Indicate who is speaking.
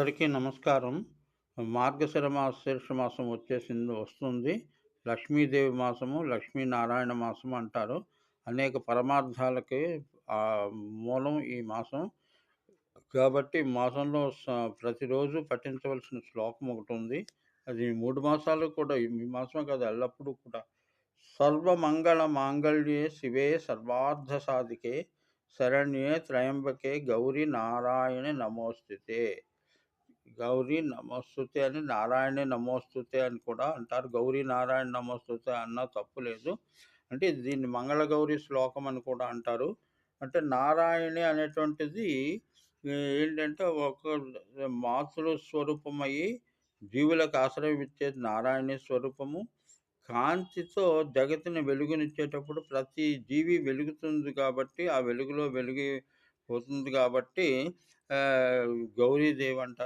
Speaker 1: అందరికీ నమస్కారం. మార్గశిర మాస శీర్ష మాసం వచ్చేసింది వస్తుంది. లక్ష్మీదేవి మాసము, లక్ష్మీనారాయణ మాసము అంటారు. అనేక పరమార్థాలకి మూలం ఈ మాసం. కాబట్టి మాసంలో ప్రతిరోజు పఠించవలసిన శ్లోకం ఒకటి ఉంది అది మూడు మాసాలు కూడా ఈ మాసమే కాదు ఎల్లప్పుడూ కూడా సర్వమంగళ మాంగళ్యే శివే సర్వార్థ సాధికే శరణ్యే త్రయంబకే గౌరీ నారాయణ నమోస్తుతే. గౌరీ నమోస్తుతే అని నారాయణే నమోస్తుతే అని కూడా అంటారు. గౌరీ నారాయణ నమోస్తుతే అన్న తప్పు లేదు. అంటే దీన్ని మంగళగౌరి శ్లోకం అని కూడా అంటారు. అంటే నారాయణి అనేటువంటిది ఏంటంటే ఒక మాతృ స్వరూపమయ్యి జీవులకు ఆశ్రయం ఇచ్చేది నారాయణి స్వరూపము. కాంతితో జగతిని వెలుగునిచ్చేటప్పుడు ప్రతి జీవి వెలుగుతుంది కాబట్టి, ఆ వెలుగులో వెలిగిపోతుంది కాబట్టి గౌరీదేవి అంటారు.